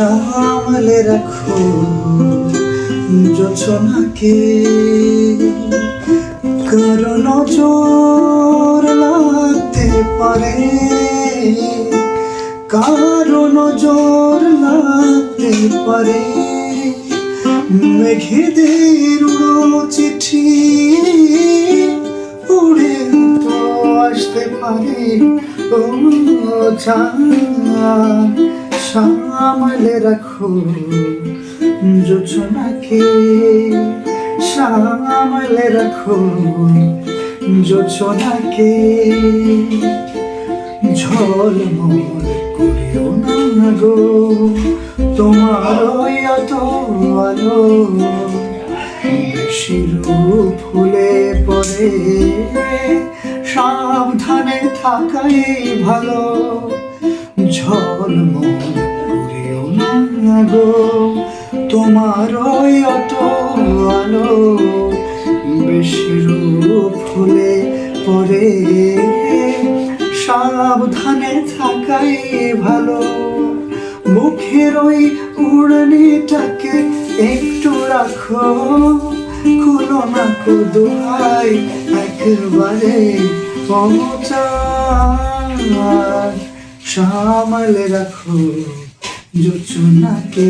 সামলে রাখো যোচনাকে। কারণ জোর লাগতে পারে কারণ জোর লাগতে পারে। মেঘেদের উড়ো চিঠি, উড়ে তো আসতে পারে। ও চাঁদ সামলে রাখো যোচনাকে সামলে রাখো যোচনাকে ঝলমল করিও না গো তোমার অত আলো। বেশি রূপ ফুলে পড়ে সাবধানে থাকাই ভালো। ঝলমল গো, তোমার অত আলো বেশি রূপ ফুলে পড়ে। সাবধানে থাকাই ভালো, মুখের ওই উড়নিটাকে একটু রাখো। খুলো না কো দোহাই, একবারে পৌঁছায় সামলে রাখো। যোচনাকে